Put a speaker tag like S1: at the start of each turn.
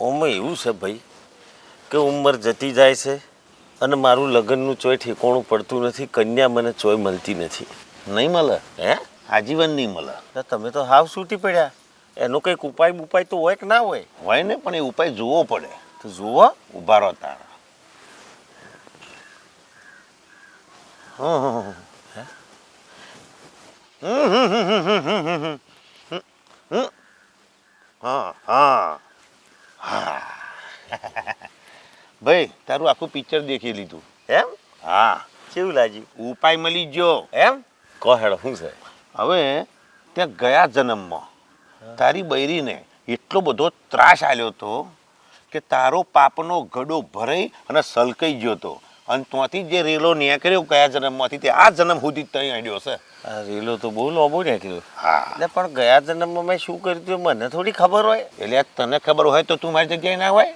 S1: ઓમાં એવું છે ભાઈ કે ઉંમર જતી જાય છે અને મારું લગ્નનું ચોય ઠેકોણું પડતું નથી કન્યા મને ચોય મળતી નથી.
S2: નહીં મળે?
S1: હે?
S2: આજીવન નહીં મળે.
S1: તમે તો હાવ સૂટી પડ્યા. એનો કંઈક ઉપાય બુપાય તો હોય કે ના હોય?
S2: હોય ને પણ એ ઉપાય જોવો પડે.
S1: તો જુઓ.
S2: ઊભા રહો તારા હા હા. હા. ભાઈ તારું આખું પિક્ચર દેખી લીધું.
S1: એમ?
S2: હા.
S1: કેવું લાગ્યું?
S2: ઉપાય મળી ગયો.
S1: એમ? કહો હેડો શું છે?
S2: હવે ત્યાં ગયા જન્મમાં. તારી બૈરીને એટલો બધો ત્રાસ આવ્યો તો કે તારો પાપનો ગડો ભરાઈ અને સલકાઈ ગયો તો. અને ત્યાંથી જે રેલો નીકળ્યો ગયા જન્મમાંથી તે આ જન્મ સુધી ત્યાં અડ્યો છે.
S1: રેલો તો બહુ લોબો નીકળ્યો.
S2: હા.
S1: એટલે પણ ગયા જન્મમાં મેં શું કર્યું હતું મને થોડી ખબર હોય.
S2: એટલે તને ખબર હોય તો તું મારી જગ્યાએ ના હોય.